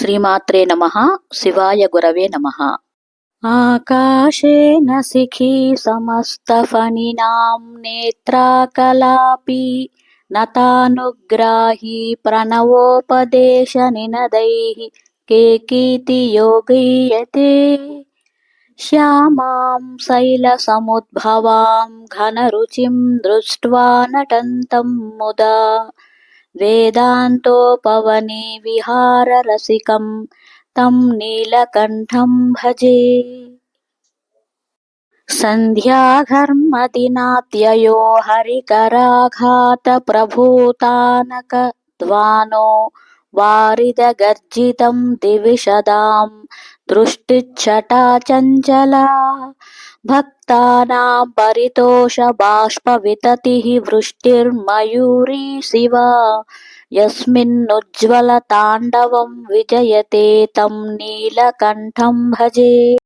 శ్రీమాత్రే నమ శివాయ గురవే నమ. ఆకాశేన శిఖీ సమస్తఫణినాం నేత్రాకలాపి నతానుగ్రాహీ ప్రణవోపదేశ నినదై కేకీతి యోగీయతే. శ్యామాం శైలసముద్భవాం ఘనరుచిం దృష్ట్వా నటంతం ముదా. वेदान्तोपवने विहाररसिकं तं नीलकण्ठं भजे सन्ध्याघर्मदिनात्ययो हरिकराघातप्रभूतानकद्वानो वारिदगर्जितं दिविशदाम् दृष्टिच्छटा चञ्चला भक्तानां परितोषबाष्पविततिः वृष्टिर्मयूरी शिवा यस्मिन्नुज्ज्वलताण्डवं विजयते तं नीलकण्ठं भजे